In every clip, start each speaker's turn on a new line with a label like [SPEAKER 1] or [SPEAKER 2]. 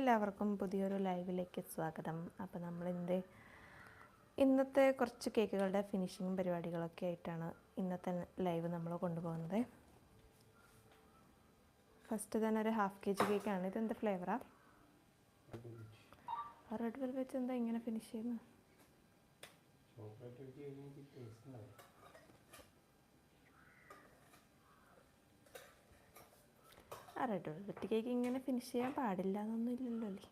[SPEAKER 1] എല്ലാവർക്കും പുതിയൊരു ലൈവിലേക്ക് സ്വാഗതം. അപ്പോൾ നമ്മളിന്ന് ഇന്നത്തെ കുറച്ച് കേക്കുകളുടെ ഫിനിഷിങ് പരിപാടികളൊക്കെ ആയിട്ടാണ് ഇന്നത്തെ ലൈവ് നമ്മൾ കൊണ്ടുപോകുന്നത്. ഫസ്റ്റ് തന്നെ ഒരു ഹാഫ് കെ ജി കേക്കാണ് ഇതെന്ത് ഫ്ലേവറാ റെഡ് വെൽവെറ്റ് എന്താ ഇങ്ങനെ ഫിനിഷ് ചെയ്യുന്നത് വെൽവെറ്റ് കേക്ക് ഇങ്ങനെ ഫിനിഷ് ചെയ്യാൻ പാടില്ല എന്നൊന്നും ഇല്ലല്ലോ അല്ലേ?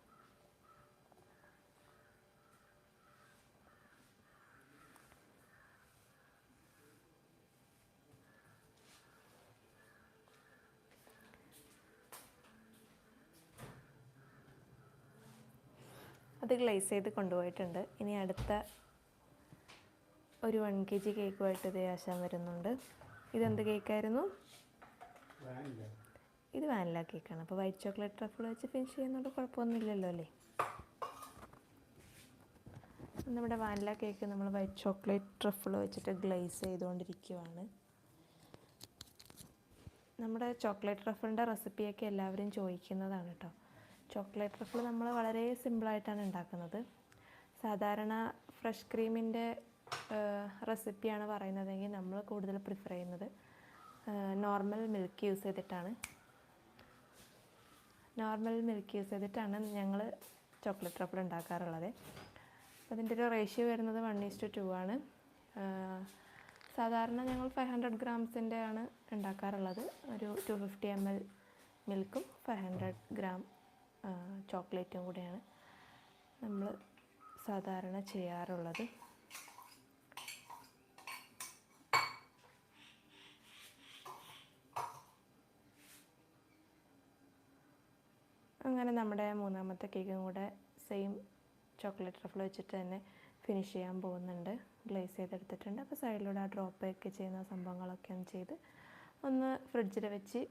[SPEAKER 1] അത് ഗ്ലേസ് ചെയ്ത് കൊണ്ടുപോയിട്ടുണ്ട്. ഇനി അടുത്ത ഒരു വൺ കെ ജി കേക്കുമായിട്ട് ഇത് ആശാൻ വരുന്നുണ്ട്. ഇതെന്ത് കേക്കായിരുന്നു ഇത് വാനില കേക്കാണ് അപ്പോൾ വൈറ്റ് ചോക്ലേറ്റ് ട്രഫിൾ വെച്ച് ഫിനിഷ് ചെയ്യുന്നതുകൊണ്ട് കുഴപ്പമൊന്നുമില്ലല്ലോ അല്ലേ? നമ്മുടെ വാനില കേക്ക് നമ്മൾ വൈറ്റ് ചോക്ലേറ്റ് ട്രഫിൾ വെച്ചിട്ട് ഗ്ലേസ് ചെയ്തുകൊണ്ടിരിക്കുവാണ് നമ്മുടെ ചോക്ലേറ്റ് ട്രഫിളിന്റെ റെസിപ്പിയൊക്കെ എല്ലാവരും ചോദിക്കുന്നതാണ് കേട്ടോ ചോക്ലേറ്റ് ട്രഫിൾ നമ്മൾ വളരെ സിമ്പിളായിട്ടാണ് ഉണ്ടാക്കുന്നത്. സാധാരണ ഫ്രഷ് ക്രീമിന്റെ റെസിപ്പിയാണ് പറയുന്നതെങ്കിൽ നമ്മൾ കൂടുതൽ പ്രിഫർ ചെയ്യുന്നത് നോർമൽ മിൽക്ക് യൂസ് ചെയ്തിട്ടാണ്. നോർമൽ മിൽക്ക് യൂസ് ചെയ്തിട്ടാണ് ഞങ്ങൾ ചോക്ലേറ്റ് ട്രഫിൾ ഉണ്ടാക്കാറുള്ളത്. അതിന്റെ ഒരു റേഷ്യോ വരുന്നത് വൺ ഈസ് ടു ടു ആണ്. സാധാരണ ഞങ്ങൾ ഫൈവ് ഹൺഡ്രഡ് ഗ്രാംസിന്റെ ആണ് ഉണ്ടാക്കാറുള്ളത്. ഒരു ടു ഫിഫ്റ്റി എം എൽ മിൽക്കും ഫൈവ് ഹൺഡ്രഡ് ഗ്രാം ചോക്ലേറ്റും കൂടെയാണ് നമ്മൾ സാധാരണ ചെയ്യാറുള്ളത്. അങ്ങനെ നമ്മുടെ മൂന്നാമത്തെ കേക്കും കൂടെ സെയിം ചോക്ലേറ്റ് റഫിൾ വെച്ചിട്ട് തന്നെ ഫിനിഷ് ചെയ്യാൻ പോകുന്നുണ്ട്. ഗ്ലേസ് ചെയ്തെടുത്തിട്ടുണ്ട്. അപ്പോൾ സൈഡിലൂടെ ആ ഡ്രോപ്പ് ഒക്കെ ചെയ്യുന്ന സംഭവങ്ങളൊക്കെ ഒന്ന് ചെയ്ത് ഒന്ന് ഫ്രിഡ്ജിൽ വെച്ച്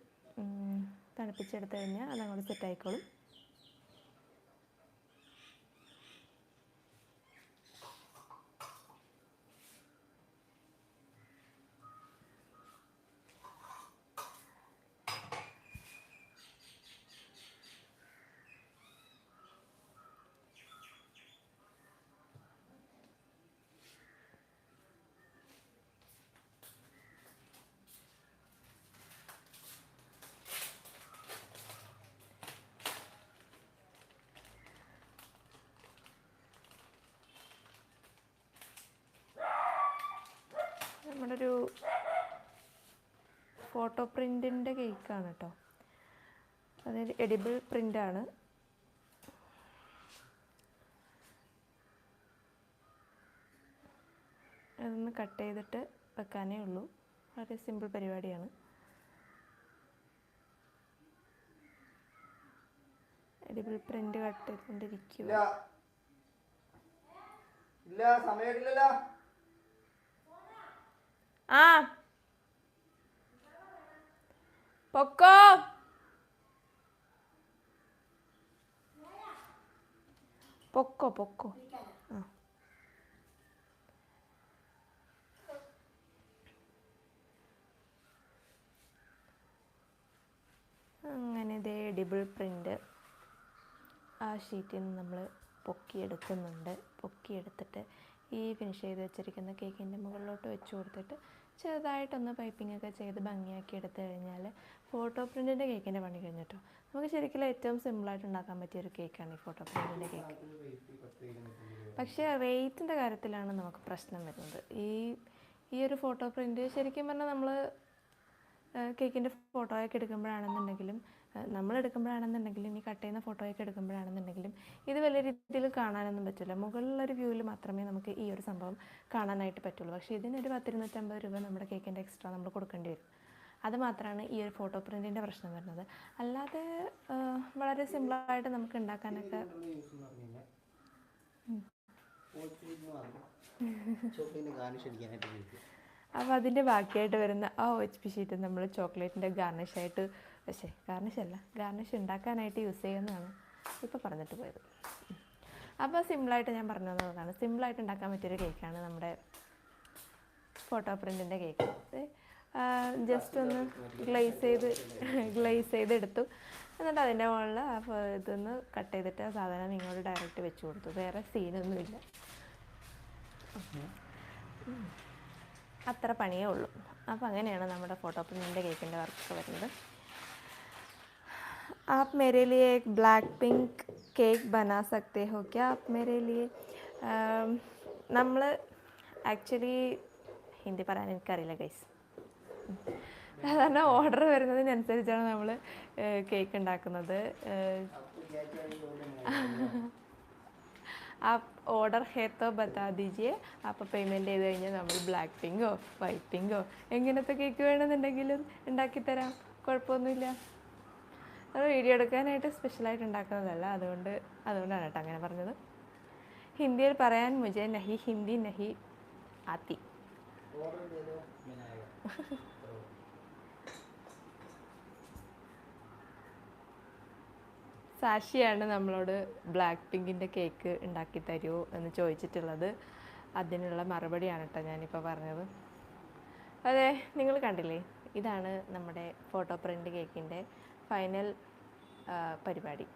[SPEAKER 1] തണുപ്പിച്ചെടുത്ത് കഴിഞ്ഞാൽ അതങ്ങോട്ട് സെറ്റ് നമ്മുടെ ഒരു ഫോട്ടോ പ്രിന്റിന്റെ കേക്കാണ് കേട്ടോ അതായത് എഡിബിൾ പ്രിന്റാണ് അതൊന്ന് കട്ട് ചെയ്തിട്ട് വെക്കാനേ ഉള്ളൂ. വളരെ സിമ്പിൾ പരിപാടിയാണ്. എഡിബിൾ പ്രിന്റ് കട്ട് ചെയ്തുകൊണ്ടിരിക്കുക
[SPEAKER 2] ഇല്ല സമയമില്ലല്ലോ.
[SPEAKER 1] ആ. പൊക്കോ. പൊക്കോ പൊക്കോ. അങ്ങനെ ഇതേ ഡിബിൾ പ്രിന്റ് ആ ഷീറ്റിൽ നിന്ന് നമ്മൾ പൊക്കിയെടുക്കുന്നുണ്ട്. പൊക്കിയെടുത്തിട്ട് ഈ ഫിനിഷ് ചെയ്ത് വെച്ചിരിക്കുന്ന കേക്കിന്റെ മുകളിലോട്ട് വെച്ച് കൊടുത്തിട്ട് ചെറുതായിട്ടൊന്ന് പൈപ്പിംഗ് ഒക്കെ ചെയ്ത് ഭംഗിയാക്കി എടുത്തു കഴിഞ്ഞാൽ ഫോട്ടോ പ്രിന്റിന്റെ കേക്കിന്റെ പണി കഴിഞ്ഞിട്ടോ. നമുക്ക് ശരിക്കും ഏറ്റവും സിമ്പിളായിട്ട് ഉണ്ടാക്കാൻ പറ്റിയ ഒരു കേക്കാണ് ഈ ഫോട്ടോ പ്രിന്റിന്റെ കേക്ക് പക്ഷേ റേറ്റിന്റെ കാര്യത്തിലാണ് നമുക്ക് പ്രശ്നം വരുന്നത്. ഈ ഈ ഒരു ഫോട്ടോ പ്രിന്റ് ശരിക്കും പറഞ്ഞാൽ നമ്മൾ കേക്കിന്റെ ഫോട്ടോയൊക്കെ എടുക്കുമ്പോഴാണെന്നുണ്ടെങ്കിലും നമ്മൾ എടുക്കുമ്പോഴാണെന്നുണ്ടെങ്കിലും ഈ കട്ട് ചെയ്യുന്ന ഫോട്ടോയൊക്കെ എടുക്കുമ്പോഴാണെന്നുണ്ടെങ്കിലും ഇത് വലിയ രീതിയിൽ കാണാനൊന്നും പറ്റില്ല. മുകളിലൊരു വ്യൂവിൽ മാത്രമേ നമുക്ക് ഈ ഒരു സംഭവം കാണാനായിട്ട് പറ്റുള്ളൂ. പക്ഷേ ഇതിനൊരു പത്തിരുന്നൂറ്റമ്പത് രൂപ നമ്മുടെ കേക്കിന്റെ എക്സ്ട്രാ നമ്മൾ കൊടുക്കേണ്ടി വരും. അതുമാത്രമാണ് ഈ ഒരു ഫോട്ടോ പ്രിന്റിന്റെ പ്രശ്നം വരുന്നത്. അല്ലാതെ വളരെ സിമ്പിളായിട്ട് നമുക്ക് ഉണ്ടാക്കാനൊക്കെ അപ്പോൾ അതിന്റെ ബാക്കിയായിട്ട് വരുന്ന ആ എച്ച് പി ഷീറ്റ് നമ്മൾ ചോക്ലേറ്റിന്റെ ഗാർണിഷായിട്ട് പക്ഷേ ഗാർണിഷ് അല്ല. ഗാർണിഷ് ഉണ്ടാക്കാനായിട്ട് യൂസ് ചെയ്യുന്നതാണ് ഇപ്പോൾ പറഞ്ഞിട്ട് പോയത്. അപ്പോൾ സിമ്പിളായിട്ട് ഞാൻ പറഞ്ഞു തന്നതാണ്. സിമ്പിളായിട്ട് ഉണ്ടാക്കാൻ പറ്റിയൊരു കേക്കാണ് നമ്മുടെ ഫോട്ടോ പ്രിന്റിന്റെ കേക്ക് ജസ്റ്റ് ഒന്ന് ഗ്ലേസ് ചെയ്ത് ഗ്ലേസ് ചെയ്തെടുത്തു എന്നിട്ട് അതിന്റെ മുകളിൽ ആ ഇതൊന്ന് കട്ട് ചെയ്തിട്ട് ആ സാധനം ഇങ്ങോട്ട് ഡയറക്റ്റ് വെച്ച് കൊടുത്തു. വേറെ സീനൊന്നുമില്ല അത്ര പണിയേ ഉള്ളൂ. അപ്പോൾ അങ്ങനെയാണ് നമ്മുടെ ഫോട്ടോ പ്രിന്റിന്റെ കേക്കിന്റെ വർക്കൊക്കെ വരുന്നത്. आप मेरे लिए एक ब्लैक पिंक केक बना सकते हो क्या आप मेरे लिए നമ്മൾ ആക്ച്വലി ഹിന്ദി പറയാൻ എനിക്കറിയില്ല ഗൈസ് സാധാരണ ഓർഡർ വരുന്നതിനനുസരിച്ചാണ് നമ്മൾ കേക്ക് ഉണ്ടാക്കുന്നത് ഏഹ്, आप ഓർഡർ है तो बता दीजिए അപ്പോൾ പേയ്മെൻറ്റ് ചെയ്ത് കഴിഞ്ഞാൽ നമ്മൾ ബ്ലാക്ക് പിങ്കോ വൈറ്റ് പിങ്കോ എങ്ങനത്തെ കേക്ക് വേണമെന്നുണ്ടെങ്കിലും ഉണ്ടാക്കിത്തരാം കുഴപ്പമൊന്നുമില്ല അത് വീഡിയോ എടുക്കാനായിട്ട് സ്പെഷ്യലായിട്ട് ഉണ്ടാക്കുന്നതല്ല. അതുകൊണ്ട് അതുകൊണ്ടാണ് കേട്ടോ അങ്ങനെ പറഞ്ഞത്. ഹിന്ദിയിൽ പറയാൻ മുജെ നഹി ഹിന്ദി നഹി ആത്തി. സാക്ഷിയാണ് നമ്മളോട് ബ്ലാക്ക് പിങ്കിന്റെ കേക്ക് ഉണ്ടാക്കി തരുമോ എന്ന് ചോദിച്ചിട്ടുള്ളത്. അതിനുള്ള മറുപടിയാണ് കേട്ടോ ഞാനിപ്പോൾ പറഞ്ഞത്. അതെ നിങ്ങൾ കണ്ടില്ലേ? ഇതാണ് നമ്മുടെ ഫോട്ടോ പ്രിന്റ് കേക്കിന്റെ ഫൈനൽ പരിപാടി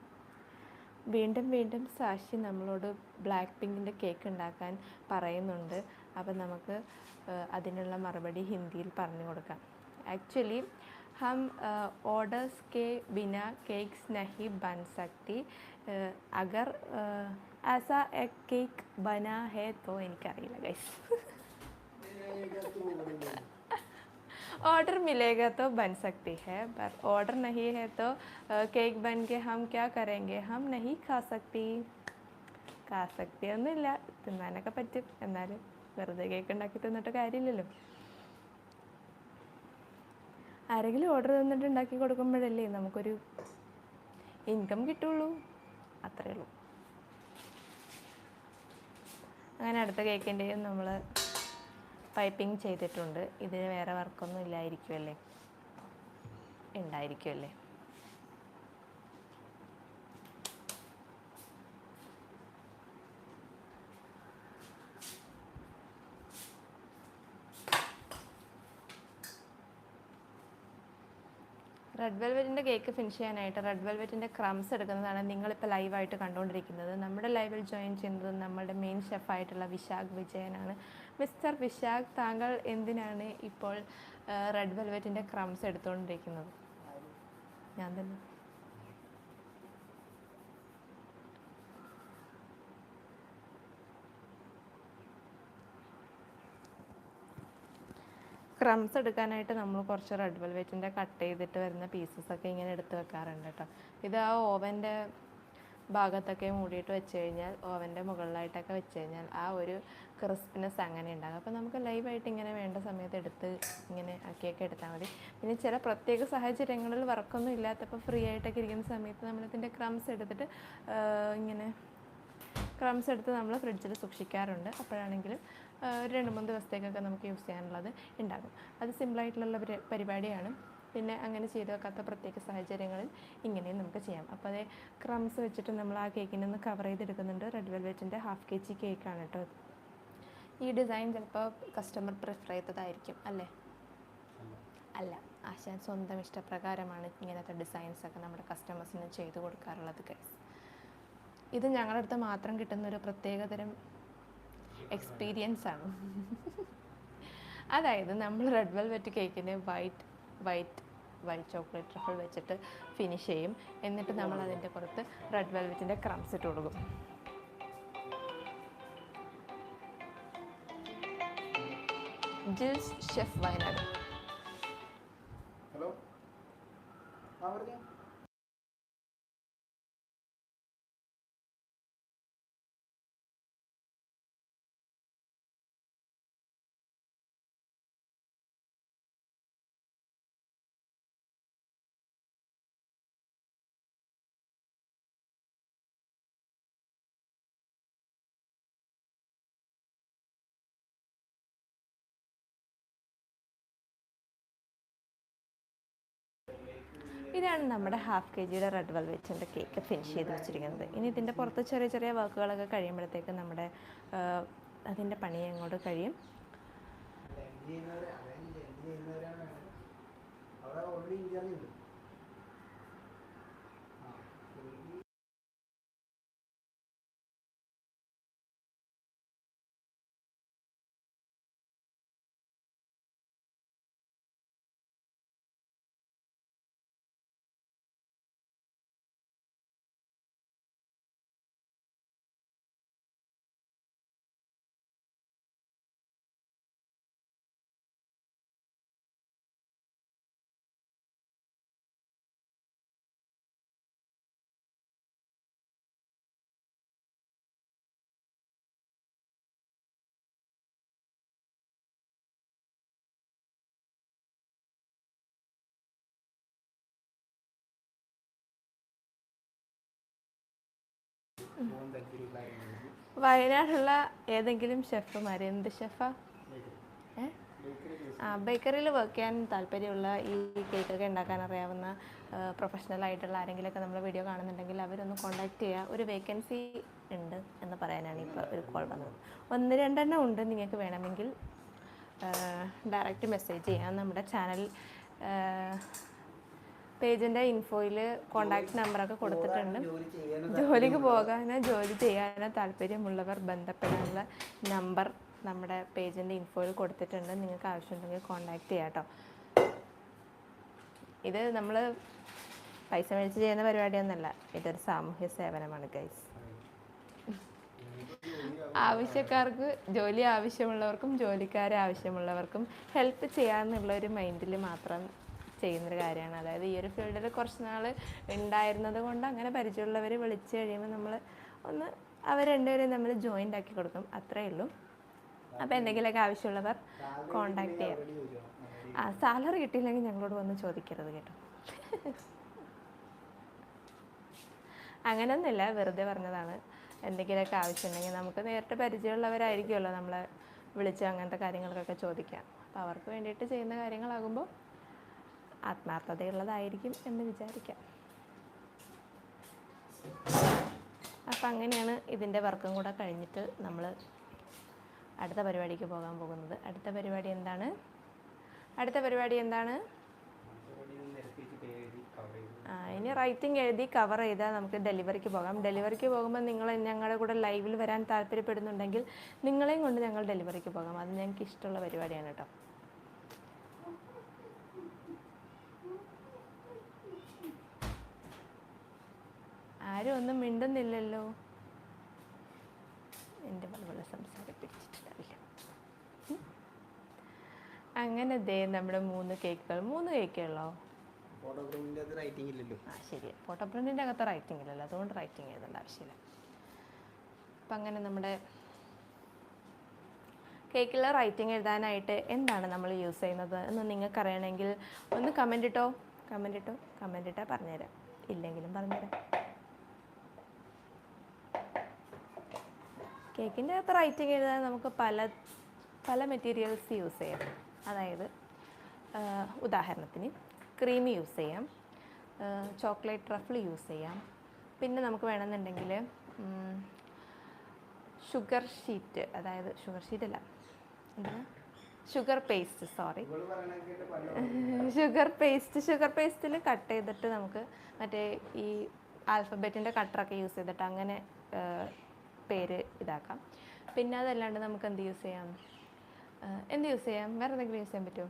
[SPEAKER 1] വീണ്ടും വീണ്ടും സാക്ഷി നമ്മളോട് ബ്ലാക്ക് പിങ്കിന്റെ കേക്ക് ഉണ്ടാക്കാൻ പറയുന്നുണ്ട് അപ്പം നമുക്ക് അതിനുള്ള മറുപടി ഹിന്ദിയിൽ പറഞ്ഞു കൊടുക്കാം ആക്ച്വലി ഹം ഓർഡേഴ്സ് കെ ബിന കേക്ക്സ് നഹി ബൻ സക്തി അഗർ ആസ് എ കേക്ക് ബന ഹേ തോ എനിക്കറിയില്ല ഗൈസ് ऑर्डर मिलेगा तो बन सकती है पर ऑर्डर नहीं है तो अ, केक बन के हम क्या करेंगे हम नहीं खा सकती खा सकती ഒന്നുമില്ല തിന്നാനൊക്കെ പറ്റും എന്നാലും വെറുതെ കേക്ക് ഉണ്ടാക്കി തിന്നിട്ട് കാര്യമില്ലല്ലോ ആരെങ്കിലും ഓർഡർ തന്നിട്ട് ഉണ്ടാക്കി കൊടുക്കുമ്പോഴല്ലേ നമുക്കൊരു ഇൻകം കിട്ടുള്ളൂ അത്രയേ ഉള്ളൂ അങ്ങനെ അടുത്ത കേക്കിൻ്റെയും നമ്മൾ പൈപ്പിംഗ് ചെയ്തിട്ടുണ്ട്. ഇതിന് വേറെ വർക്കൊന്നും ഇല്ലായിരിക്കുമല്ലേ ഉണ്ടായിരിക്കുമല്ലേ റെഡ് വെൽവെറ്റിന്റെ കേക്ക് ഫിനിഷ് ചെയ്യാനായിട്ട് റെഡ് വെൽവെറ്റിന്റെ ക്രംസ് എടുക്കുന്നതാണ് നിങ്ങളിപ്പോൾ ലൈവായിട്ട് കണ്ടുകൊണ്ടിരിക്കുന്നത് നമ്മുടെ ലൈവിൽ ജോയിൻ ചെയ്യുന്നത് നമ്മുടെ മെയിൻ ഷെഫായിട്ടുള്ള വിശാഖ് വിജയനാണ്. മിസ്റ്റർ വിശാഖ് താങ്കൾ എന്തിനാണ് ഇപ്പോൾ റെഡ് വെൽവെറ്റിന്റെ ക്രംസ് എടുത്തുകൊണ്ടിരിക്കുന്നത്? ഞാൻ തന്നെ. ക്രംസ് എടുക്കാനായിട്ട് നമ്മൾ കുറച്ച് റെഡ് വെൽവെറ്റിന്റെ കട്ട് ചെയ്തിട്ട് വരുന്ന പീസസ് ഒക്കെ ഇങ്ങനെ എടുത്ത് വെക്കാറുണ്ട് കേട്ടോ. ഇത് ആ ഓവന്റെ ഭാഗത്തൊക്കെ മൂടിയിട്ട് വെച്ച് കഴിഞ്ഞാൽ ഓവന്റെ മുകളിലായിട്ടൊക്കെ വെച്ച് കഴിഞ്ഞാൽ ആ ഒരു ക്രിസ്പിനെസ് അങ്ങനെ ഉണ്ടാകും. അപ്പോൾ നമുക്ക് ലൈവായിട്ട് ഇങ്ങനെ വേണ്ട സമയത്ത് എടുത്ത് ഇങ്ങനെ ആക്കിയൊക്കെ എടുത്താൽ മതി. പിന്നെ ചില പ്രത്യേക സാഹചര്യങ്ങളിൽ വർക്കൊന്നും ഇല്ലാത്തപ്പോൾ ഫ്രീ ആയിട്ടൊക്കെ ഇരിക്കുന്ന സമയത്ത് നമ്മളിതിന്റെ ക്രംസ് എടുത്തിട്ട് ഇങ്ങനെ ക്രംസ് എടുത്ത് നമ്മൾ ഫ്രിഡ്ജിൽ സൂക്ഷിക്കാറുണ്ട്. അപ്പോഴാണെങ്കിലും ഒരു രണ്ട് മൂന്ന് ദിവസത്തേക്കൊക്കെ നമുക്ക് യൂസ് ചെയ്യാനുള്ളത് ഉണ്ടാകും. അത് സിമ്പിളായിട്ടുള്ള പരി- പരിപാടിയാണ്. പിന്നെ അങ്ങനെ ചെയ്ത് വെക്കാത്ത പ്രത്യേക സാഹചര്യങ്ങളിൽ ഇങ്ങനെയും നമുക്ക് ചെയ്യാം. അപ്പോൾ അതേ ക്രംസ് വെച്ചിട്ട് നമ്മൾ ആ കേക്കിനെ ഒന്ന് കവർ ചെയ്തെടുക്കുന്നുണ്ട്. റെഡ് വെൽവെറ്റിന്റെ ഹാഫ് കെ ജി കേക്കാണ് കേട്ടോ ഈ ഡിസൈൻ ചിലപ്പോൾ കസ്റ്റമർ പ്രിഫർ ചെയ്തതായിരിക്കും അല്ലേ? അല്ല ആശാൻ സ്വന്തം ഇഷ്ടപ്രകാരമാണ് ഇങ്ങനത്തെ ഡിസൈൻസ് ഒക്കെ നമ്മുടെ കസ്റ്റമേഴ്സിന് ചെയ്തു കൊടുക്കാറുള്ളത് ഗൈസ് ഇത് ഞങ്ങളുടെ അടുത്ത് മാത്രം കിട്ടുന്ന ഒരു പ്രത്യേകതരം എക്സ്പീരിയൻസ് ആണ്. അതായത് നമ്മൾ റെഡ് വെൽവെറ്റ് കേക്കിന് white white white chocolate truffle വെച്ചിട്ട് ഫിനിഷ് ചെയ്യും. എന്നിട്ട് നമ്മൾ അതിന്റെ പുറത്ത് റെഡ് വെൽവെറ്റിന്റെ ക്രംസ് ഇട്ട് കൊടുക്കും. ജിൽസ് ഷെഫ് വയനാട് ഇതാണ് നമ്മുടെ ഹാഫ് കെ ജിയുടെ റെഡ് വെൽവെറ്റിന്റെ കേക്ക് ഫിനിഷ് ചെയ്ത് വെച്ചിരിക്കുന്നത്. ഇനി ഇതിന്റെ പുറത്ത് ചെറിയ ചെറിയ വർക്കുകളൊക്കെ കഴിയുമ്പോഴത്തേക്ക് നമ്മുടെ അതിന്റെ പണി അങ്ങോട്ട് കഴിയും.
[SPEAKER 3] അവിടെ ഓൾറെഡി
[SPEAKER 1] വയനാട്ടിലുള്ള ഏതെങ്കിലും ഷെഫുമാർ എന്ത് ഷെഫാ? ആ ബേക്കറിയിൽ വർക്ക് ചെയ്യാൻ താല്പര്യമുള്ള ഈ കേക്കൊക്കെ ഉണ്ടാക്കാൻ അറിയാവുന്ന പ്രൊഫഷണൽ ആയിട്ടുള്ള ആരെങ്കിലുമൊക്കെ നമ്മൾ വീഡിയോ കാണുന്നുണ്ടെങ്കിൽ അവരൊന്ന് കോൺടാക്റ്റ് ചെയ്യുക ഒരു വേക്കൻസി ഉണ്ട് എന്ന് പറയാനാണ് ഇപ്പോൾ ഒരു കോൾ വന്നത്. ഒന്ന് രണ്ടെണ്ണം ഉണ്ട് നിങ്ങൾക്ക് വേണമെങ്കിൽ ഡയറക്റ്റ് മെസ്സേജ് ചെയ്യാം. നമ്മുടെ ചാനൽ പേജിന്റെ ഇൻഫോയിൽ കോൺടാക്ട് നമ്പറൊക്കെ കൊടുത്തിട്ടുണ്ട്. ജോലിക്ക് പോകാനോ ജോലി ചെയ്യാനോ താല്പര്യമുള്ളവർ ബന്ധപ്പെടാനുള്ള നമ്പർ നമ്മുടെ പേജിന്റെ ഇൻഫോയിൽ കൊടുത്തിട്ടുണ്ട്. നിങ്ങൾക്ക് ആവശ്യമുണ്ടെങ്കിൽ കോണ്ടാക്ട് ചെയ്യാം കേട്ടോ. ഇത് നമ്മൾ പൈസ മേടിച്ച് ചെയ്യുന്ന പരിപാടിയൊന്നുമല്ല ഇതൊരു സാമൂഹ്യ സേവനമാണ് ഗൈസ് ആവശ്യക്കാർക്ക് ജോലി ആവശ്യമുള്ളവർക്കും ജോലിക്കാരെ ആവശ്യമുള്ളവർക്കും ഹെൽപ്പ് ചെയ്യാമെന്നുള്ള ഒരു മൈൻഡിൽ മാത്രം ചെയ്യുന്നൊരു കാര്യമാണ്. അതായത് ഈ ഒരു ഫീൽഡിൽ കുറച്ച് നാൾ ഉണ്ടായിരുന്നത് കൊണ്ട് അങ്ങനെ പരിചയമുള്ളവർ വിളിച്ച് കഴിയുമ്പോൾ നമ്മൾ ഒന്ന് അവർ രണ്ടുപേരെയും നമ്മൾ ജോയിന്റ് ആക്കി കൊടുക്കും. അത്രേ ഉള്ളൂ. അപ്പോൾ എന്തെങ്കിലുമൊക്കെ ആവശ്യമുള്ളവർ കോണ്ടാക്ട് ചെയ്യാം. ആ സാലറി കിട്ടിയില്ലെങ്കിൽ ഞങ്ങളോട് വന്ന് ചോദിക്കരുത് കേട്ടോ. അങ്ങനെയൊന്നുമില്ല വെറുതെ പറഞ്ഞതാണ്. എന്തെങ്കിലുമൊക്കെ ആവശ്യമുണ്ടെങ്കിൽ നമുക്ക് നേരിട്ട് പരിചയമുള്ളവരായിരിക്കുമല്ലോ നമ്മളെ വിളിച്ച് അങ്ങനത്തെ കാര്യങ്ങൾക്കൊക്കെ ചോദിക്കാം അപ്പോൾ അവർക്ക് വേണ്ടിയിട്ട് ചെയ്യുന്ന കാര്യങ്ങളാകുമ്പോൾ ആത്മാർത്ഥതയുള്ളതായിരിക്കും എന്ന് വിചാരിക്കാം. അപ്പം അങ്ങനെയാണ് ഇതിന്റെ വർക്കും കൂടെ കഴിഞ്ഞിട്ട് നമ്മൾ അടുത്ത പരിപാടിക്ക് പോകാൻ പോകുന്നത്. അടുത്ത പരിപാടി എന്താണ്? അടുത്ത പരിപാടി എന്താണ്. ആ, ഇനി റൈറ്റിംഗ് എഴുതി കവർ ചെയ്താൽ നമുക്ക് ഡെലിവറിക്ക് പോകാം. ഡെലിവറിക്ക് പോകുമ്പോൾ നിങ്ങൾ ഞങ്ങളുടെ കൂടെ ലൈവിൽ വരാൻ താല്പര്യപ്പെടുന്നുണ്ടെങ്കിൽ നിങ്ങളെയും കൊണ്ട് ഞങ്ങൾ ഡെലിവറിക്ക് പോകാം. അത് ഞങ്ങൾക്ക് ഇഷ്ടമുള്ള പരിപാടിയാണ് കേട്ടോ. ആരും ഒന്നും മിണ്ടുന്നില്ലല്ലോ. എന്റെ വളരെ സംസാരം പിടിച്ചിട്ടുണ്ടാവില്ല അങ്ങനെ ദേ നമ്മുടെ മൂന്ന് കേക്കുകൾ. മൂന്ന് കേക്കുകളോ? ആ ശരി. ഫോട്ടോ പ്രിന്റിന്റെ അകത്ത് റൈറ്റിംഗ് ഇല്ലല്ലോ. അതുകൊണ്ട് റൈറ്റിംഗ് എഴുതേണ്ട ആവശ്യമില്ല. അപ്പം അങ്ങനെ നമ്മുടെ കേക്കിൽ റൈറ്റിംഗ് എഴുതാനായിട്ട് എന്താണ് നമ്മൾ യൂസ് ചെയ്യുന്നത് എന്ന് നിങ്ങൾക്ക് അറിയണമെങ്കിൽ ഒന്ന് കമന്റ് ഇട്ടോ? കമന്റ് ഇട്ടോ? കമന്റ് ഇട്ടാൽ പറഞ്ഞുതരാം. ഇല്ലെങ്കിലും പറഞ്ഞുതരാം. കേക്കിന്റെ അകത്ത് റൈറ്റിംഗ് എഴുതാൻ നമുക്ക് പല പല മെറ്റീരിയൽസ് യൂസ് ചെയ്യാം. അതായത് ഉദാഹരണത്തിന് ക്രീം യൂസ് ചെയ്യാം ചോക്ലേറ്റ് ട്രഫിൾ യൂസ് ചെയ്യാം. പിന്നെ നമുക്ക് വേണമെന്നുണ്ടെങ്കിൽ ഷുഗർ ഷീറ്റ് അതായത് ഷുഗർ ഷീറ്റ് അല്ല
[SPEAKER 3] sugar paste sorry
[SPEAKER 1] sugar paste sugar പേസ്റ്റിൽ cut ചെയ്തിട്ട് നമുക്ക് മറ്റേ ഈ ആൽഫബറ്റിന്റെ കട്ടറൊക്കെ യൂസ് ചെയ്തിട്ട് അങ്ങനെ പേര് ഇതാക്കാം. പിന്നെ അതല്ലാണ്ട് നമുക്ക് എന്ത് യൂസ് ചെയ്യാം എന്ത് യൂസ് ചെയ്യാം? വേറെ എന്തെങ്കിലും യൂസ് ചെയ്യാൻ പറ്റുമോ?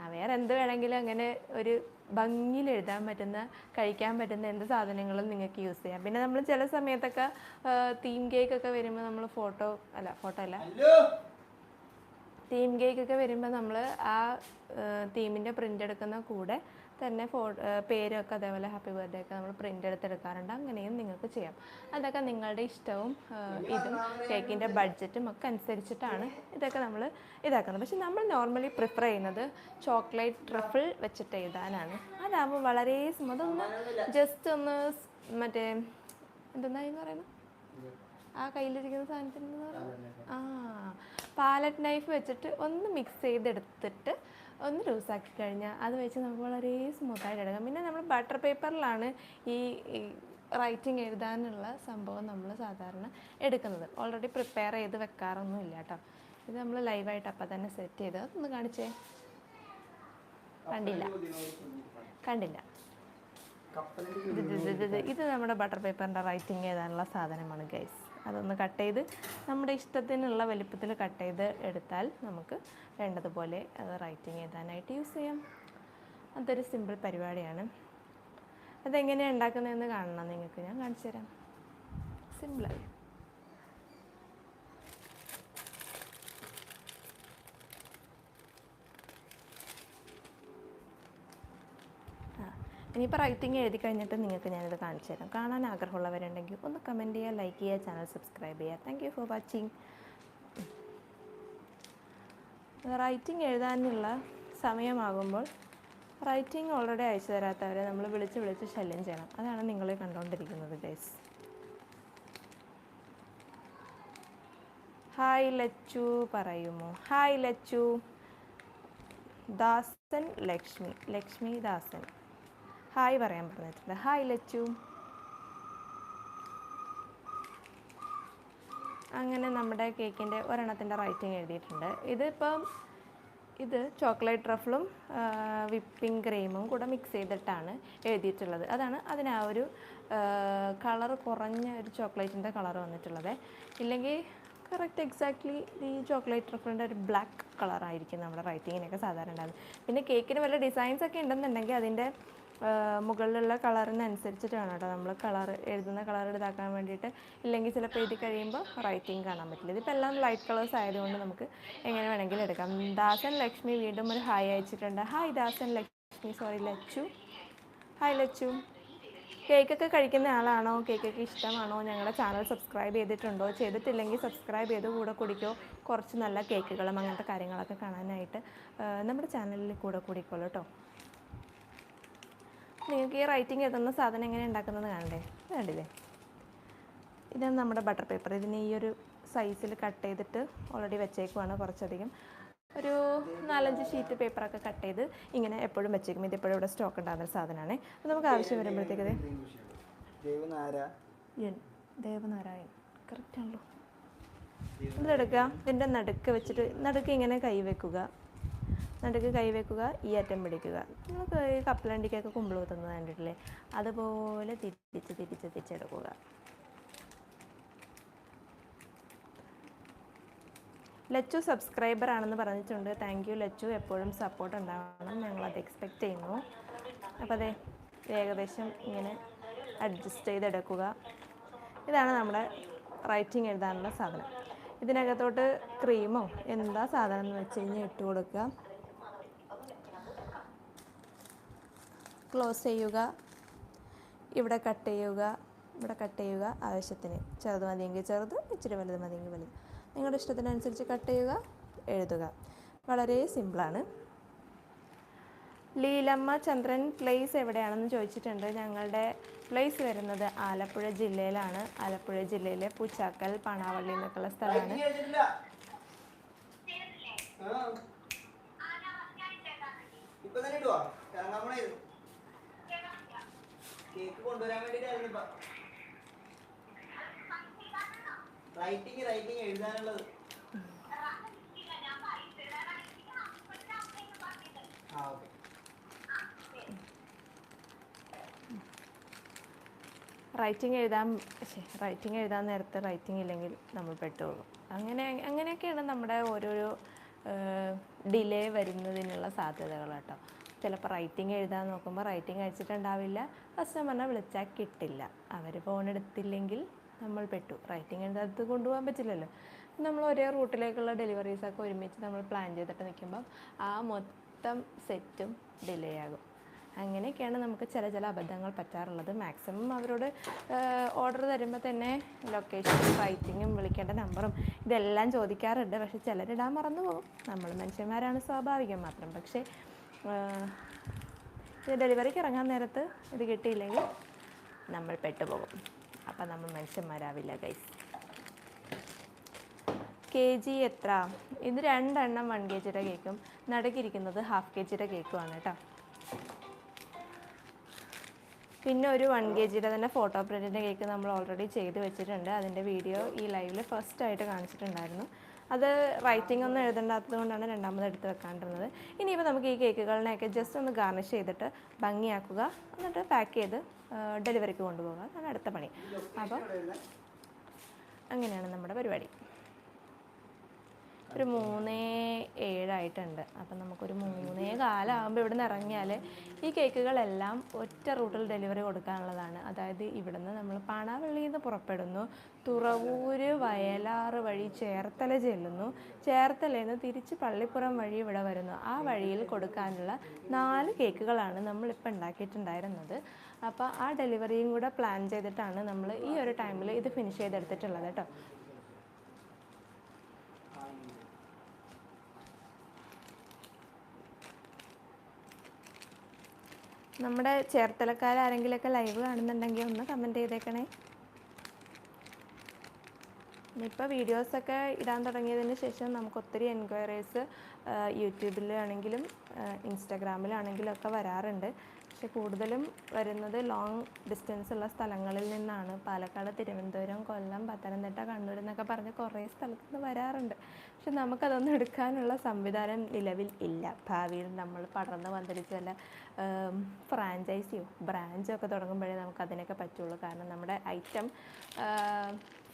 [SPEAKER 1] ആ വേറെ എന്ത് വേണമെങ്കിലും അങ്ങനെ ഒരു ഭംഗിയിൽ എഴുതാൻ പറ്റുന്ന കഴിക്കാൻ പറ്റുന്ന എന്ത് സാധനങ്ങളും നിങ്ങൾക്ക് യൂസ് ചെയ്യാം. പിന്നെ നമ്മൾ ചില സമയത്തൊക്കെ തീം കേക്ക് ഒക്കെ വരുമ്പോൾ നമ്മൾ ഫോട്ടോ അല്ല ഫോട്ടോ അല്ല. തീം കേക്ക് ഒക്കെ വരുമ്പോൾ നമ്മൾ ആ തീമിന്റെ പ്രിന്റ് എടുക്കുന്ന കൂടെ തന്നെ ഫോ പേരൊക്കെ അതേപോലെ ഹാപ്പി ബർത്ത്ഡേ ഒക്കെ നമ്മൾ പ്രിന്റ് എടുത്തെടുക്കാറുണ്ട്. അങ്ങനെയും നിങ്ങൾക്ക് ചെയ്യാം. അതൊക്കെ നിങ്ങളുടെ ഇഷ്ടവും ഇതും കേക്കിന്റെ ബഡ്ജറ്റും ഒക്കെ അനുസരിച്ചിട്ടാണ് ഇതൊക്കെ നമ്മൾ ഇതാക്കുന്നത്. പക്ഷെ നമ്മൾ നോർമലി പ്രിഫർ ചെയ്യുന്നത് ചോക്ലേറ്റ് ട്രഫിൾ വെച്ചിട്ട് എഴുതാനാണ്. അതാകുമ്പോൾ വളരെ സ്മൂത്ത് ഒന്ന് ജസ്റ്റ് ഒന്ന് മറ്റേ എന്തെന്നാ ഈ പറയുന്നത് ആ കയ്യിലിരിക്കുന്ന സാധനത്തിന് എന്താ ആ. പാലറ്റ് നൈഫ് വെച്ചിട്ട് ഒന്ന് മിക്സ് ചെയ്തെടുത്തിട്ട് ഒന്ന് ലൂസാക്കി കഴിഞ്ഞാൽ അത് വെച്ച് നമുക്ക് വളരെ സ്മൂത്തായിട്ട് എടുക്കാം. പിന്നെ നമ്മൾ ബട്ടർ പേപ്പറിലാണ് ഈ റൈറ്റിംഗ് എഴുതാനുള്ള സംഭവം നമ്മൾ സാധാരണ എടുക്കുന്നത്. ഓൾറെഡി പ്രിപ്പയർ ചെയ്ത് വെക്കാറൊന്നും ഇല്ല കേട്ടോ ഇത് നമ്മൾ ലൈവായിട്ട് അപ്പം തന്നെ സെറ്റ് ചെയ്ത് ഒന്ന് കാണിച്ചേ. കണ്ടില്ല. കണ്ടില്ല. ഇത് നമ്മുടെ ബട്ടർ പേപ്പറിന്റെ റൈറ്റിംഗ് എഴുതാനുള്ള സാധനമാണ് ഗൈസ് അതൊന്ന് കട്ട് ചെയ്ത് നമ്മുടെ ഇഷ്ടത്തിനുള്ള വലിപ്പത്തിൽ കട്ട് ചെയ്ത് എടുത്താൽ നമുക്ക് വേണ്ടതുപോലെ അത് റൈറ്റിംഗ് എഴുതാനായിട്ട് യൂസ് ചെയ്യാം. അതൊരു സിമ്പിൾ പരിപാടിയാണ്. അതെങ്ങനെയാണ് ഉണ്ടാക്കുന്നതെന്ന് കാണണം. നിങ്ങൾക്ക് ഞാൻ കാണിച്ചു തരാം സിമ്പിളായി ആ ഇനിയിപ്പോൾ റൈറ്റിംഗ് എഴുതി കഴിഞ്ഞിട്ട് നിങ്ങൾക്ക് ഞാനിത് കാണിച്ചു തരാം. കാണാൻ ആഗ്രഹമുള്ളവരുണ്ടെങ്കിൽ ഒന്ന് കമന്റ് ചെയ്യുക ലൈക്ക് ചെയ്യുക ചാനൽ സബ്സ്ക്രൈബ് ചെയ്യുക. Thank you for watching writing എഴുതാനുള്ള സമയമാകുമ്പോൾ റൈറ്റിംഗ് ഓൾറെഡി അയച്ചു തരാത്തവരെ നമ്മൾ വിളിച്ച് വിളിച്ച് ശല്യം ചെയ്യണം. അതാണ് നിങ്ങൾ കണ്ടുകൊണ്ടിരിക്കുന്നത് ഗൈസ് ഹായ് ലച്ചു പറയുമോ? ഹായ് ലച്ചു. ദാസൻ ലക്ഷ്മി. ലക്ഷ്മി ദാസൻ. ഹായ് പറയാൻ പറഞ്ഞിട്ടുണ്ട്. ഹായ് ലച്ചു. അങ്ങനെ നമ്മുടെ കേക്കിന്റെ ഒരെണ്ണത്തിന്റെ റൈറ്റിംഗ് എഴുതിയിട്ടുണ്ട്. ഇതിപ്പം ഇത് ചോക്ലേറ്റ് റഫിളും വിപ്പിംഗ് ക്രീമും കൂടെ മിക്സ് ചെയ്തിട്ടാണ് എഴുതിയിട്ടുള്ളത്. അതാണ് അതിന് ആ ഒരു കളർ കുറഞ്ഞ ഒരു ചോക്ലേറ്റിന്റെ കളർ വന്നിട്ടുള്ളത്. ഇല്ലെങ്കിൽ കറക്റ്റ് എക്സാക്ട്ലി ഈ ചോക്ലേറ്റ് റഫിളിന്റെ ഒരു ബ്ലാക്ക് കളറായിരിക്കും നമ്മുടെ റൈറ്റിങ്ങിനൊക്കെ സാധാരണ ഉണ്ടാകുന്നത് പിന്നെ കേക്കിന് വല്ല ഡിസൈൻസ് ഒക്കെ ഉണ്ടെന്നുണ്ടെങ്കിൽ അതിന്റെ മുകളിലുള്ള കളറിനനുസരിച്ചിട്ടാണ് കേട്ടോ നമ്മൾ കളർ എഴുതുന്ന കളർ ഇതാക്കാൻ വേണ്ടിയിട്ട്. ഇല്ലെങ്കിൽ ചിലപ്പോൾ എഴുതി കഴിയുമ്പോൾ റൈറ്റിംഗ് കാണാൻ പറ്റില്ല. ഇതിപ്പോൾ എല്ലാം ലൈറ്റ് കളേഴ്സ് ആയതുകൊണ്ട് നമുക്ക് എങ്ങനെ വേണമെങ്കിലും എടുക്കാം. ദാസൻ ലക്ഷ്മി വീണ്ടും ഒരു ഹായ് അയച്ചിട്ടുണ്ട്. Hi Dasan Lakshmi sorry Lachu. Hi Lachu. കേക്കൊക്കെ കഴിക്കുന്ന ആളാണോ? കേക്കൊക്കെ ഇഷ്ടമാണോ? ഞങ്ങളുടെ ചാനൽ സബ്സ്ക്രൈബ് ചെയ്തിട്ടുണ്ടോ? ചെയ്തിട്ടില്ലെങ്കിൽ സബ്സ്ക്രൈബ് ചെയ്ത് കൂടെ കുടിക്കോ. കുറച്ച് നല്ല കേക്കുകളും അങ്ങനത്തെ കാര്യങ്ങളൊക്കെ കാണാനായിട്ട് നമ്മുടെ ചാനലിൽ കൂടെ കൂടിക്കോളൂ കേട്ടോ. നിങ്ങൾക്ക് ഈ റൈറ്റിംഗ് എഴുതുന്ന സാധനം എങ്ങനെ ഉണ്ടാക്കുന്നത് കാണണ്ടേ? വേണ്ടില്ലേ കണ്ടില്ലേ? ഇതാണ് നമ്മുടെ ബട്ടർ പേപ്പർ ഇതിനെ ഈ ഒരു സൈസിൽ കട്ട് ചെയ്തിട്ട് ഓൾറെഡി വെച്ചേക്കുവാണ് കുറച്ചധികം. ഒരു നാലഞ്ച് ഷീറ്റ് പേപ്പറൊക്കെ കട്ട് ചെയ്ത് ഇങ്ങനെ എപ്പോഴും വെച്ചേക്കും. ഇത് എപ്പോഴും ഇവിടെ സ്റ്റോക്ക് ഉണ്ടാകുന്ന ഒരു സാധനമാണ്. അത് നമുക്ക് ആവശ്യം വരുമ്പോഴത്തേക്ക് ദേവനാരായൺ. കറക്റ്റ് ആണല്ലോ. ഇതെടുക്കുക ഇതിന്റെ നടുക്ക് വെച്ചിട്ട് നടുക്ക് ഇങ്ങനെ കൈ വെക്കുക. നടുക്ക് കൈവെക്കുക ഈ അറ്റം പിടിക്കുക. നമുക്ക് ഈ കപ്പലണ്ടിക്കൊക്കെ കുമ്പിൾ കുത്തുന്നത് കണ്ടിട്ടില്ലേ? അതുപോലെ തിരിച്ച് തിരിച്ച് തിരിച്ചെടുക്കുക. ലച്ചു സബ്സ്ക്രൈബർ ആണെന്ന് പറഞ്ഞിട്ടുണ്ട്. Thank you Lachu. എപ്പോഴും സപ്പോർട്ട് ഉണ്ടാവണം. ഞങ്ങളത് എക്സ്പെക്റ്റ് ചെയ്യുന്നു. അപ്പോൾ അതെ ഏകദേശം ഇങ്ങനെ അഡ്ജസ്റ്റ് ചെയ്തെടുക്കുക. ഇതാണ് നമ്മുടെ റൈറ്റിംഗ് എഴുതാനുള്ള സാധനം. ഇതിനകത്തോട്ട് ക്രീമോ എന്താ സാധനം എന്ന് വെച്ച് കഴിഞ്ഞാൽ ഇട്ട് കൊടുക്കുക. ക്ലോസ് ചെയ്യുക. ഇവിടെ കട്ട് ചെയ്യുക. ഇവിടെ കട്ട് ചെയ്യുക. ആവശ്യത്തിന് ചെറുത് മതിയെങ്കിൽ ചെറുത് ഇച്ചിരി വലുത് മതിയെങ്കിൽ വലുത്. നിങ്ങളുടെ ഇഷ്ടത്തിനനുസരിച്ച് കട്ട് ചെയ്യുക എഴുതുക. വളരെ സിമ്പിളാണ് ലീലമ്മ ചന്ദ്രൻ പ്ലേസ് എവിടെയാണെന്ന് ചോദിച്ചിട്ടുണ്ട്. ഞങ്ങളുടെ പ്ലേസ് വരുന്നത് ആലപ്പുഴ ജില്ലയിലാണ്. ആലപ്പുഴ ജില്ലയിലെ പൂച്ചാക്കൽ പണാവള്ളി എന്നൊക്കെയുള്ള സ്ഥലമാണ്.
[SPEAKER 3] ഇപ്പൊ തന്നെ ഇടുവാ. കേക്ക് കൊണ്ടുവരാൻ വേണ്ടിട്ടായിരുന്നു റൈറ്റിംഗ് റൈറ്റിംഗ് എഴുതാനുള്ളത്. ഓക്കെ.
[SPEAKER 1] റൈറ്റിംഗ് എഴുതാൻ റൈറ്റിംഗ് എഴുതാൻ നേരത്തെ റൈറ്റിംഗ് ഇല്ലെങ്കിൽ നമ്മൾ പെട്ടുപോകും. അങ്ങനെ അങ്ങനെയൊക്കെയാണ് നമ്മുടെ ഓരോരോ ഡിലേ വരുന്നതിനുള്ള സാധ്യതകൾ കേട്ടോ. ചിലപ്പോൾ റൈറ്റിംഗ് എഴുതാൻ നോക്കുമ്പോൾ റൈറ്റിംഗ് അയച്ചിട്ടുണ്ടാവില്ല കസ്റ്റമറിനെ വിളിച്ചാൽ കിട്ടില്ല. അവർ ഫോൺ എടുത്തില്ലെങ്കിൽ നമ്മൾ പെട്ടു. റൈറ്റിംഗ് എഴുതാത്ത കൊണ്ടുപോകാൻ പറ്റില്ലല്ലോ. നമ്മൾ ഒരേ റൂട്ടിലേക്കുള്ള ഡെലിവറീസൊക്കെ ഒരുമിച്ച് നമ്മൾ പ്ലാൻ ചെയ്തിട്ട് നിൽക്കുമ്പം ആ മൊത്തം സെറ്റും ഡിലേ ആകും. അങ്ങനെയൊക്കെയാണ് നമുക്ക് ചില ചില അബദ്ധങ്ങൾ പറ്റാറുള്ളത്. മാക്സിമം അവരോട് ഓർഡർ തരുമ്പോൾ തന്നെ ലൊക്കേഷനും റൈറ്റിങ്ങും വിളിക്കേണ്ട നമ്പറും ഇതെല്ലാം ചോദിക്കാറുണ്ട്. പക്ഷേ ചിലരിടാൻ മറന്നു പോകും. നമ്മൾ മനുഷ്യന്മാരാണ് സ്വാഭാവികം മാത്രം. പക്ഷേ ഡെലിവറിക്ക് ഇറങ്ങാൻ നേരത്ത് ഇത് കിട്ടിയില്ലെങ്കിൽ നമ്മൾ പെട്ടുപോകും. അപ്പം നമ്മൾ മനുഷ്യന്മാരാവില്ല ഗൈസ് കെ ജി എത്ര? ഇത് രണ്ടെണ്ണം വൺ കെ ജിയുടെ കേക്കും. നടുക്കിരിക്കുന്നത് ഹാഫ് കെ ജിയുടെ കേക്കുമാണ് കേട്ടോ. പിന്നെ ഒരു വൺ കെ ജിയുടെ തന്നെ ഫോട്ടോ പ്രിന്റിന്റെ കേക്ക് നമ്മൾ ഓൾറെഡി ചെയ്ത് വെച്ചിട്ടുണ്ട്. അതിന്റെ വീഡിയോ ഈ ലൈവിൽ ഫസ്റ്റ് ആയിട്ട് കാണിച്ചിട്ടുണ്ടായിരുന്നു. അത് റൈറ്റിംഗ് ഒന്നും എഴുതണ്ടാത്തത് കൊണ്ടാണ് രണ്ടാമത് എടുത്ത് വെക്കാണ്ടിരുന്നത്. ഇനിയിപ്പോൾ നമുക്ക് ഈ കേക്കുകളിനെയൊക്കെ ജസ്റ്റ് ഒന്ന് ഗാർണിഷ് ചെയ്തിട്ട് ഭംഗിയാക്കുക. എന്നിട്ട് പാക്ക് ചെയ്ത് ഡെലിവറിക്ക് കൊണ്ടുപോകുക അതാണ് അടുത്ത പണി. അപ്പോൾ അങ്ങനെയാണ് നമ്മുടെ പരിപാടി. ഒരു മൂന്നേ ഏഴായിട്ടുണ്ട്. അപ്പം നമുക്കൊരു മൂന്നേ കാലമാകുമ്പോൾ ഇവിടെ നിന്ന് ഇറങ്ങിയാൽ ഈ കേക്കുകളെല്ലാം ഒറ്റ റൂട്ടിൽ ഡെലിവറി കൊടുക്കാനുള്ളതാണ്. അതായത് ഇവിടുന്ന് നമ്മൾ പാണാവള്ളിയിൽ നിന്ന് പുറപ്പെടുന്നു. തുറവൂര് വയലാറ് വഴി ചേർത്തല ചെല്ലുന്നു. ചേർത്തലയിൽ നിന്ന് തിരിച്ച് പള്ളിപ്പുറം വഴി ഇവിടെ വരുന്നു. ആ വഴിയിൽ കൊടുക്കാനുള്ള നാല് കേക്കുകളാണ് നമ്മളിപ്പോൾ ഉണ്ടാക്കിയിട്ടുണ്ടായിരുന്നത്. അപ്പോൾ ആ ഡെലിവറിയും കൂടെ പ്ലാൻ ചെയ്തിട്ടാണ് നമ്മൾ ഈ ഒരു ടൈമിൽ ഇത് ഫിനിഷ് ചെയ്തെടുത്തിട്ടുള്ളത് കേട്ടോ. നമ്മുടെ ചേർത്തലക്കാരാരെങ്കിലുമൊക്കെ ലൈവ് കാണുന്നുണ്ടെങ്കിൽ ഒന്ന് കമന്റ് ചെയ്തേക്കണേ. ഇപ്പോൾ വീഡിയോസൊക്കെ ഇടാൻ തുടങ്ങിയതിന് ശേഷം നമുക്ക് ഒത്തിരി എൻക്വയറീസ് യൂട്യൂബിലാണെങ്കിലും ഇൻസ്റ്റാഗ്രാമിലാണെങ്കിലും ഒക്കെ വരാറുണ്ട്. പക്ഷെ കൂടുതലും വരുന്നത് ലോങ് ഡിസ്റ്റൻസ് ഉള്ള സ്ഥലങ്ങളിൽ നിന്നാണ്. പാലക്കാട് തിരുവനന്തപുരം കൊല്ലം പത്തനംതിട്ട കണ്ണൂർ എന്നൊക്കെ പറഞ്ഞ് കുറേ സ്ഥലത്ത് നിന്ന് വരാറുണ്ട്. പക്ഷെ നമുക്കതൊന്നും എടുക്കാനുള്ള സംവിധാനം നിലവിൽ ഇല്ല. ഭാവിയിൽ നമ്മൾ പടർന്ന് പന്തലിച്ച് വല്ല ഫ്രാഞ്ചൈസിയോ ബ്രാഞ്ചോ ഒക്കെ തുടങ്ങുമ്പോഴേ നമുക്ക് അതിനൊക്കെ പറ്റുള്ളൂ. കാരണം നമ്മുടെ ഐറ്റം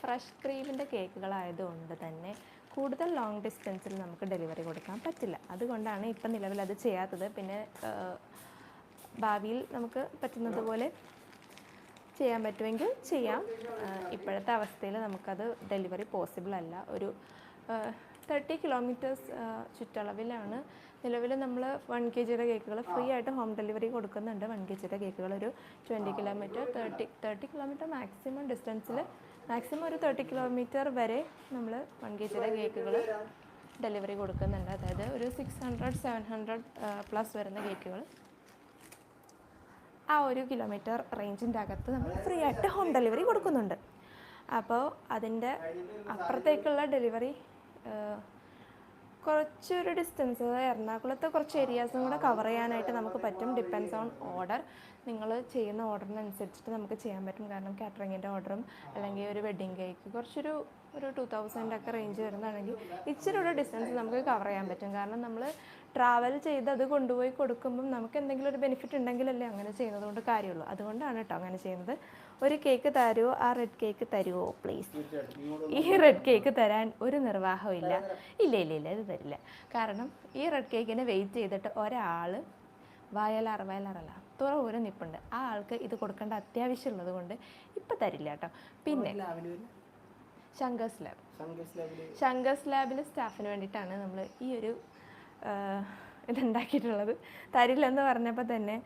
[SPEAKER 1] ഫ്രഷ് ക്രീമിന്റെ കേക്കുകളായതുകൊണ്ട് തന്നെ കൂടുതൽ ലോങ് ഡിസ്റ്റൻസിൽ നമുക്ക് ഡെലിവറി കൊടുക്കാൻ പറ്റില്ല. അതുകൊണ്ടാണ് ഇപ്പം നിലവിൽ അത് ചെയ്യാത്തത്. പിന്നെ ഭാവിയിൽ നമുക്ക് പറ്റുന്നത് പോലെ ചെയ്യാൻ പറ്റുമെങ്കിൽ ചെയ്യാം. ഇപ്പോഴത്തെ അവസ്ഥയിൽ നമുക്കത് ഡെലിവറി പോസിബിൾ അല്ല. ഒരു തേർട്ടി കിലോമീറ്റേഴ്സ് ചുറ്റളവിലാണ്. നിലവിൽ നമ്മൾ വൺ കെ ജിയുടെ കേക്കുകൾ ഫ്രീ ആയിട്ട് ഹോം ഡെലിവറി കൊടുക്കുന്നുണ്ട്. വൺ കെ ജിയുടെ കേക്കുകൾ ഒരു twenty kilometre thirty thirty kilometre maximum ഡിസ്റ്റൻസിൽ maximum ഒരു തേർട്ടി കിലോമീറ്റർ വരെ നമ്മൾ വൺ കെ ജിയുടെ കേക്കുകൾ ഡെലിവറി കൊടുക്കുന്നുണ്ട്. അതായത് ഒരു six hundred seven hundred plus വരുന്ന കേക്കുകൾ. ആ ഒരു കിലോമീറ്റർ റേഞ്ചിന്റെ അകത്ത് നമ്മൾ ഫ്രീ ആയിട്ട് ഹോം ഡെലിവറി കൊടുക്കുന്നുണ്ട്. അപ്പോൾ അതിന്റെ അപ്പുറത്തേക്കുള്ള ഡെലിവറി കുറച്ചൊരു ഡിസ്റ്റൻസ് എറണാകുളത്തെ കുറച്ച് ഏരിയാസും കൂടെ കവർ ചെയ്യാനായിട്ട് നമുക്ക് പറ്റും. ഡിപ്പെൻസ് ഓൺ ഓർഡർ നിങ്ങൾ ചെയ്യുന്ന ഓർഡറിനനുസരിച്ചിട്ട് നമുക്ക് ചെയ്യാൻ പറ്റും. കാരണം കാറ്ററിങ്ങിന്റെ ഓർഡറും അല്ലെങ്കിൽ ഒരു വെഡ്ഡിങ് കേക്ക് കുറച്ചൊരു ഒരു ടു തൗസൻഡ് ഒക്കെ റേഞ്ച് വരുന്നതാണെങ്കിൽ ഇച്ചിരി ഒരു ഡിസ്റ്റൻസ് നമുക്ക് കവർ ചെയ്യാൻ പറ്റും. കാരണം നമ്മൾ ട്രാവൽ ചെയ്ത് അത് കൊണ്ടുപോയി കൊടുക്കുമ്പം നമുക്ക് എന്തെങ്കിലും ഒരു ബെനിഫിറ്റ് ഉണ്ടെങ്കിലല്ലേ അങ്ങനെ ചെയ്യുന്നത് കൊണ്ട് കാര്യമുള്ളൂ. അതുകൊണ്ടാണ് കേട്ടോ അങ്ങനെ ചെയ്യുന്നത്. ഒരു കേക്ക് തരുമോ ആ റെഡ് കേക്ക് തരുമോ പ്ലീസ് ഈ റെഡ് കേക്ക് തരാൻ ഒരു നിർവാഹവും ഇല്ല. ഇല്ല ഇല്ല ഇല്ല ഇത് തരില്ല. കാരണം ഈ റെഡ് കേക്കിനെ വെയിറ്റ് ചെയ്തിട്ട് ഒരാൾ വയലാർ വയലാറല്ല തുറവൂരം നിപ്പുണ്ട്. ആ ആൾക്ക് ഇത് കൊടുക്കേണ്ട അത്യാവശ്യമുള്ളത് കൊണ്ട് ഇപ്പം തരില്ല കേട്ടോ. പിന്നെ ശങ്കേഴ്സ് ലാബ്
[SPEAKER 3] ശങ്കേഴ്സ്
[SPEAKER 1] ലാബിലെ സ്റ്റാഫിന് വേണ്ടിയിട്ടാണ് നമ്മൾ ഈ ഒരു ഇതുണ്ടാക്കിയിട്ടുള്ളത്. തരില്ലെന്ന് പറഞ്ഞപ്പോൾ തന്നെ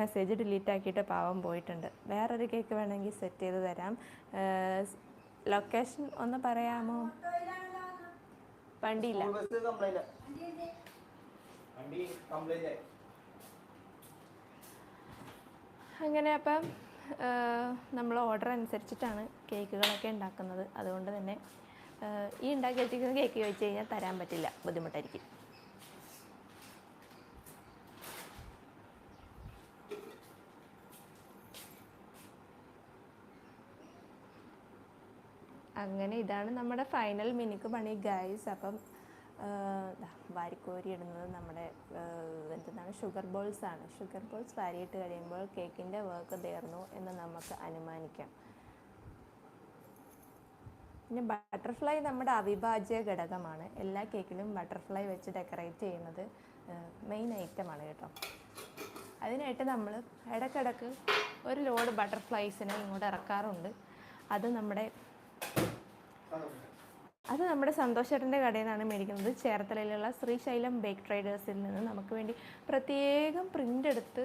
[SPEAKER 1] മെസ്സേജ് ഡിലീറ്റ് ആക്കിയിട്ട് പാവം പോയിട്ടുണ്ട്. വേറൊരു കേക്ക് വേണമെങ്കിൽ സെറ്റ് ചെയ്ത് തരാം. ലൊക്കേഷൻ ഒന്ന് പറയാമോ? വണ്ടിയില്ല. അങ്ങനെ അപ്പം നമ്മൾ ഓർഡർ അനുസരിച്ചിട്ടാണ് കേക്കുകളൊക്കെ ഉണ്ടാക്കുന്നത്. അതുകൊണ്ട് തന്നെ ഈ ഉണ്ടാക്കി വെച്ചിരിക്കുന്ന കേക്ക് ചോദിച്ചു കഴിഞ്ഞാൽ തരാൻ പറ്റില്ല ബുദ്ധിമുട്ടായിരിക്കും. അങ്ങനെ ഇതാണ് നമ്മുടെ ഫൈനൽ മിനിക്ക് പണി ഗൈസ് അപ്പം വാരിക്കോരി ഇടുന്നത് നമ്മുടെ എന്താണ് ഷുഗർ ബോൾസ് ആണ്. ഷുഗർ ബോൾസ് വാരിയിട്ട് കഴിയുമ്പോൾ കേക്കിന്റെ വർക്ക് തീർന്നു എന്ന് നമുക്ക് അനുമാനിക്കാം. പിന്നെ ബട്ടർഫ്ലൈ നമ്മുടെ അവിഭാജ്യ ഘടകമാണ്. എല്ലാ കേക്കിലും ബട്ടർഫ്ലൈ വെച്ച് ഡെക്കറേറ്റ് ചെയ്യുന്നത് മെയിൻ ഐറ്റമാണ് കേട്ടോ. അതിനായിട്ട് നമ്മൾ ഇടയ്ക്കിടയ്ക്ക് ഒരു ലോഡ് ബട്ടർഫ്ലൈസിനെ ഇങ്ങോട്ട് ഇറക്കാറുണ്ട്. അത് നമ്മുടെ അത് നമ്മുടെ സന്തോഷേട്ടന്റെ കടയിൽ നിന്നാണ് മേടിക്കുന്നത്. ചേർത്തലയിലുള്ള ശ്രീശൈലം ബേക്ക് ട്രേഡേഴ്സിൽ നിന്ന് നമുക്ക് വേണ്ടി പ്രത്യേകം പ്രിന്റ് എടുത്ത്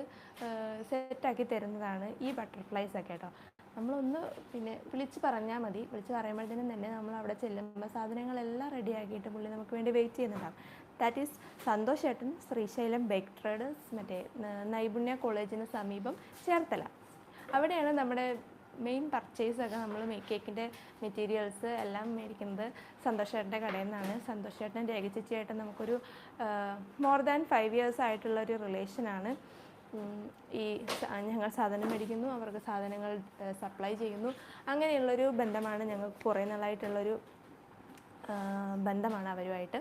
[SPEAKER 1] സെറ്റാക്കി തരുന്നതാണ് ഈ ബട്ടർഫ്ലൈസ് ഒക്കെ കേട്ടോ. നമ്മളൊന്ന് പിന്നെ വിളിച്ച് പറഞ്ഞാൽ മതി. വിളിച്ച് പറയുമ്പോഴത്തേനും തന്നെ നമ്മൾ അവിടെ ചെല്ലുമ്പോൾ സാധനങ്ങളെല്ലാം റെഡിയാക്കിയിട്ട് പുള്ളി നമുക്ക് വേണ്ടി വെയിറ്റ് ചെയ്യുന്നുണ്ടാവും. ദാറ്റ് ഈസ് സന്തോഷ് ഏട്ടൻ ശ്രീശൈലം ബേക്ക് ട്രേഡേഴ്സ് മറ്റേ നൈപുണ്യ കോളേജിന് സമീപം ചേർത്തല. അവിടെയാണ് നമ്മുടെ മെയിൻ പർച്ചേസ് ഒക്കെ നമ്മൾ കേക്കിന്റെ മെറ്റീരിയൽസ് എല്ലാം മേടിക്കുന്നത് സന്തോഷേട്ടന്റെ കടയിൽ നിന്നാണ്. സന്തോഷേട്ടൻ രേഖച്ചേച്ചിയായിട്ട് നമുക്കൊരു മോർ ദാൻ ഫൈവ് ഇയേഴ്സ് ആയിട്ടുള്ള ഒരു റിലേഷനാണ് ഈ ഞങ്ങൾ സാധനം മേടിക്കുന്നു അവർക്ക് സാധനങ്ങൾ സപ്ലൈ ചെയ്യുന്നു. അങ്ങനെയുള്ളൊരു ബന്ധമാണ് ഞങ്ങൾക്ക് കുറേ നാളായിട്ടുള്ളൊരു ബന്ധമാണ് അവരുമായിട്ട്.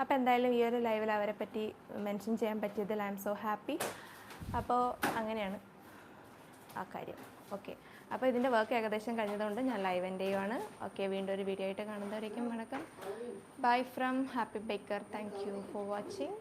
[SPEAKER 1] അപ്പോൾ എന്തായാലും ഈ ഒരു ലൈവിൽ അവരെ പറ്റി മെൻഷൻ ചെയ്യാൻ പറ്റിയതിൽ ഐ എം സോ ഹാപ്പി അപ്പോൾ അങ്ങനെയാണ് ആ കാര്യം. ഓക്കെ അപ്പോൾ ഇതിന്റെ വർക്ക് ഏകദേശം കഴിഞ്ഞതുകൊണ്ട് ഞാൻ ലൈവ് എന്റെ ചെയ്യുവാണ് ഓക്കെ വീണ്ടും ഒരു വീഡിയോ ആയിട്ട് കാണുന്നവരേക്കും വണക്കം. Bye from happy baker thank for watching